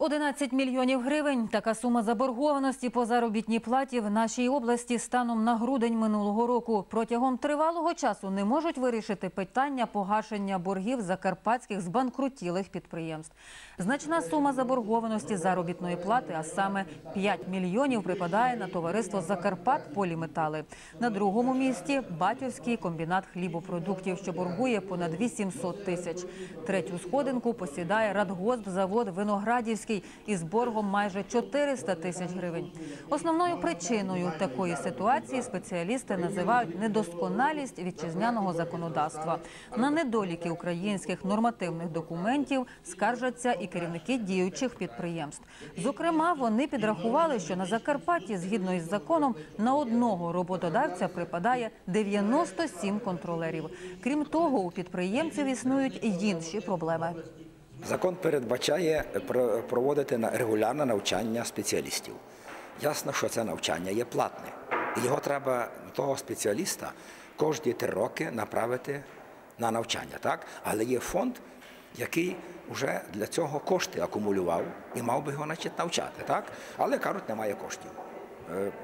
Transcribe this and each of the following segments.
11 мільйонів гривень – така сума заборгованості по заробітній платі в нашій області станом на грудень минулого року. Протягом тривалого часу не можуть вирішити питання погашення боргів закарпатських збанкрутілих підприємств. Значна сума заборгованості заробітної плати, а саме 5 мільйонів, припадає на товариство «Закарпат Поліметали». На другому місці – Батьківський комбінат хлібопродуктів, що боргує понад 800 тисяч. Третю сходинку посідає Радгоспзавод Виноградівський із боргом майже 400 тисяч гривень. Основною причиною такої ситуації спеціалісти називають недосконалість вітчизняного законодавства. На недоліки українських нормативних документів скаржаться і керівники діючих підприємств. Зокрема, вони підрахували, що на Закарпатті, згідно із законом, на одного роботодавця припадає 97 контролерів. Крім того, у підприємців існують і інші проблеми. Закон передбачає про- проводити регулярне навчання спеціалістів. Ясно, що це навчання є платне. І його треба того спеціаліста кожні три роки направити на навчання. Так? Але є фонд, який вже для цього кошти акумулював і мав би його значить, навчати. Так? Але кажуть, немає коштів.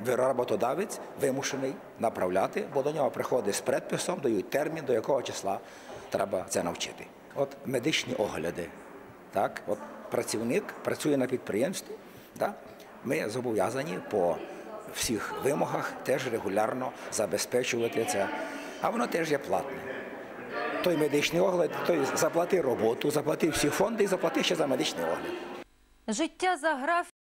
Е, Роботодавець вимушений направляти, бо до нього приходить з предписом, дають термін, до якого числа треба це навчити. От медичні огляди. Так? От працівник працює на підприємстві. Так? Ми зобов'язані по всіх вимогах теж регулярно забезпечувати це. А воно теж є платне. Той медичний огляд, той заплати роботу, заплати всі фонди і заплати ще за медичний огляд. Життя за графіком.